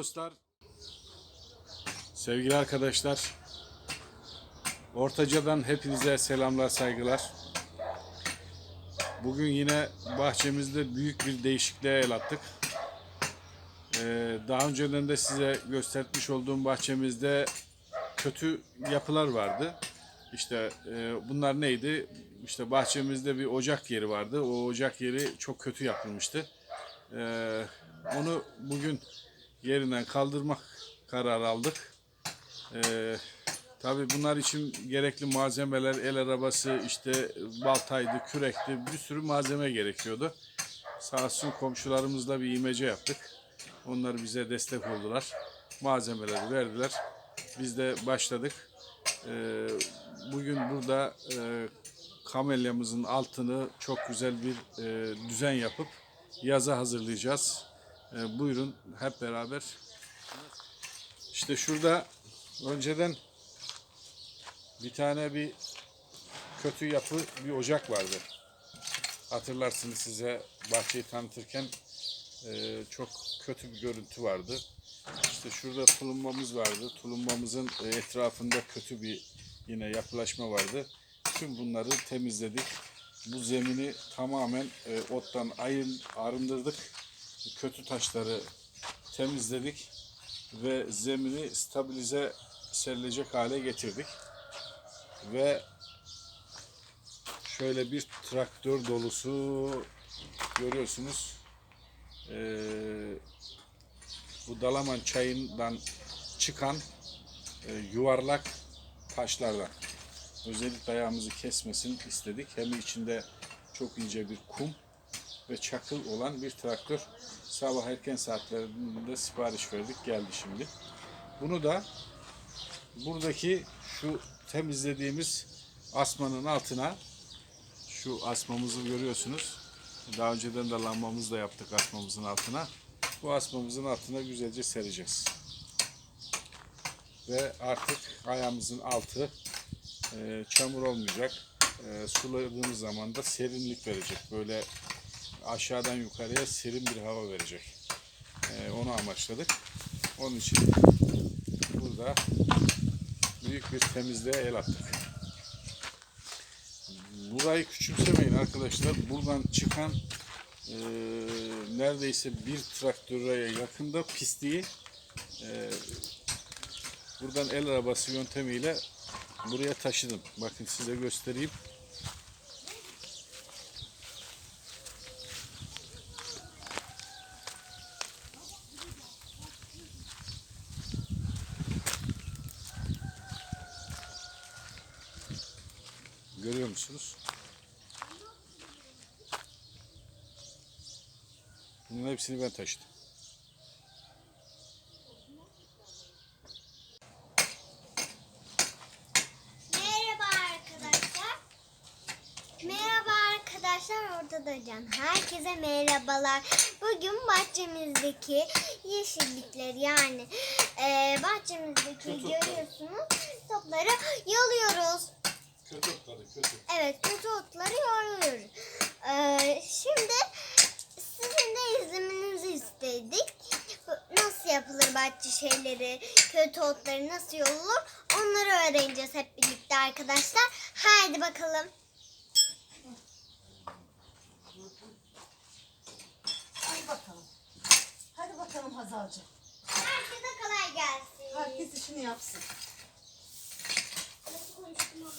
dostlar, sevgili arkadaşlar, Ortaca'dan hepinize selamlar, saygılar. Bugün yine bahçemizde büyük bir değişikliğe el attık. Ee, daha önceden de size göstermiş olduğum bahçemizde kötü yapılar vardı. İşte e, bunlar neydi? İşte bahçemizde bir ocak yeri vardı. O ocak yeri çok kötü yapılmıştı. Ee, onu bugün yerinden kaldırmak kararı aldık. Ee, tabii bunlar için gerekli malzemeler, el arabası, işte baltaydı, kürekti, bir sürü malzeme gerekiyordu. Sağ olsun komşularımızla bir imece yaptık. Onlar bize destek oldular. Malzemeleri verdiler. Biz de başladık. Ee, bugün burada e, kamelyamızın altını çok güzel bir e, düzen yapıp yaza hazırlayacağız. E, buyurun hep beraber. İşte şurada önceden bir tane bir kötü yapı bir ocak vardı. Hatırlarsınız size bahçeyi tanıtırken e, çok kötü bir görüntü vardı. İşte şurada tulumbamız vardı. Tulumbamızın etrafında kötü bir yine yapılaşma vardı. Tüm bunları temizledik. Bu zemini tamamen e, ottan ayın, arındırdık. Kötü taşları temizledik ve zemini stabilize serilecek hale getirdik. Ve şöyle bir traktör dolusu görüyorsunuz. Ee, bu Dalaman çayından çıkan e, yuvarlak taşlardan. Özellikle ayağımızı kesmesin istedik. Hem içinde çok ince bir kum ve çakıl olan bir traktör. Sabah erken saatlerinde sipariş verdik. Geldi şimdi. Bunu da buradaki şu temizlediğimiz asmanın altına şu asmamızı görüyorsunuz. Daha önceden de lambamızı da yaptık asmamızın altına. Bu asmamızın altına güzelce sereceğiz. Ve artık ayağımızın altı e, çamur olmayacak. E, suladığımız zaman da serinlik verecek. Böyle aşağıdan yukarıya serin bir hava verecek. E, onu amaçladık. Onun için burada büyük bir temizliğe el attık. Burayı küçümsemeyin arkadaşlar. Buradan çıkan e, neredeyse bir traktöre yakında pisliği e, buradan el arabası yöntemiyle buraya taşıdım. Bakın size göstereyim. Bunların hepsini ben taşıdım. Merhaba arkadaşlar. Merhaba arkadaşlar orada da Can. Herkese merhabalar. Bugün bahçemizdeki yeşillikler yani e, bahçemizdeki Kötü görüyorsunuz topları yoluyoruz. Kötü otları kötü. Evet kötü otları yoluyoruz. E, şimdi izlemenizi istedik. Nasıl yapılır bahçe şeyleri, kötü otları nasıl yolulur onları öğreneceğiz hep birlikte arkadaşlar. Haydi bakalım. Hadi bakalım. Hadi bakalım Hazalcığım. Herkese kolay gelsin. Herkes işini yapsın. Nasıl konuştum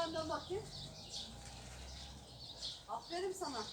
sen dön bakayım. Aferin sana.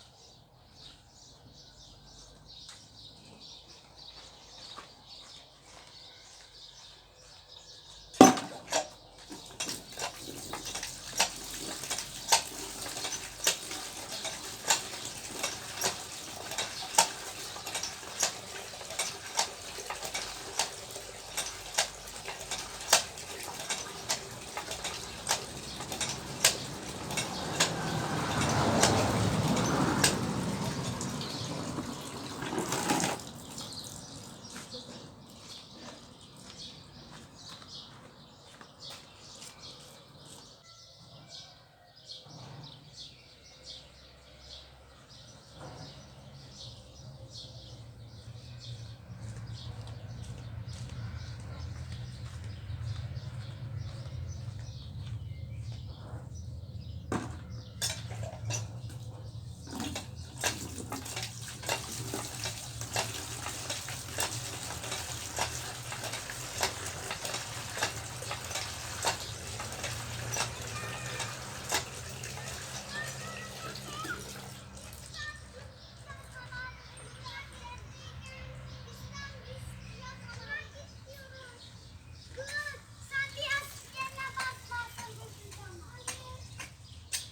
Sen biraz yerine basmazsan düşeceğim.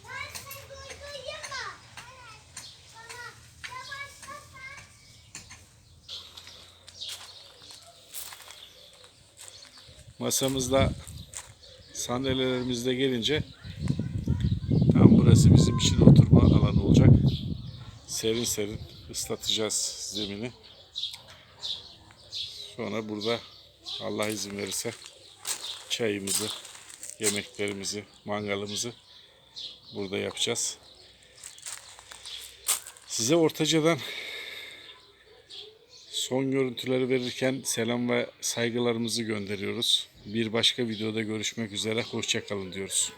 Ben seni duyduyum da. Evet. Sana yavaşlasan. Masamızda sandalyelerimiz de gelince tam burası bizim için oturma alanı olacak. Serin serin ıslatacağız zemini. Sonra burada Allah izin verirse çayımızı, yemeklerimizi, mangalımızı burada yapacağız. Size Ortaca'dan son görüntüleri verirken selam ve saygılarımızı gönderiyoruz. Bir başka videoda görüşmek üzere. Hoşçakalın diyoruz.